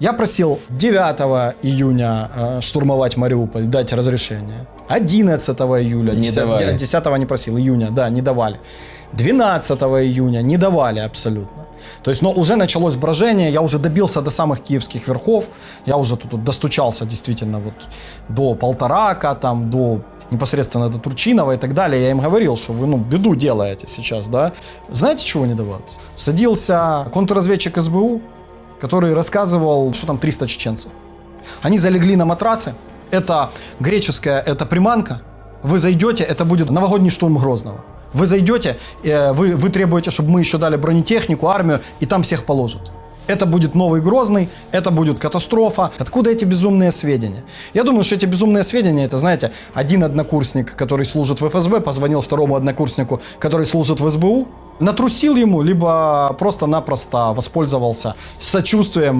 Я просил 9 июня э, штурмовать Мариуполь, дать разрешение. 11 июля, Не 10, давали. 10 не просил, июня, да, не давали. 12 июня не давали абсолютно. То есть, но уже началось брожение, я уже добился до самых киевских верхов, я уже тут, тут достучался действительно вот до Полторака, там, до непосредственно до Турчинова и так далее. Я им говорил, что вы, ну, беду делаете сейчас, да. Знаете, чего не давалось? Садился контрразведчик СБУ, который рассказывал, что там 300 чеченцев. Они залегли на матрасы. Это греческая, это приманка. Вы зайдете, это будет новогодний штурм Грозного. Вы зайдете, э, вы, вы требуете, чтобы мы еще дали бронетехнику, армию, и там всех положат. Это будет новый Грозный, это будет катастрофа. Откуда эти безумные сведения? Я думаю, что эти безумные сведения, это, знаете, один однокурсник, который служит в ФСБ, позвонил второму однокурснику, который служит в СБУ, натрусил ему, либо просто-напросто воспользовался сочувствием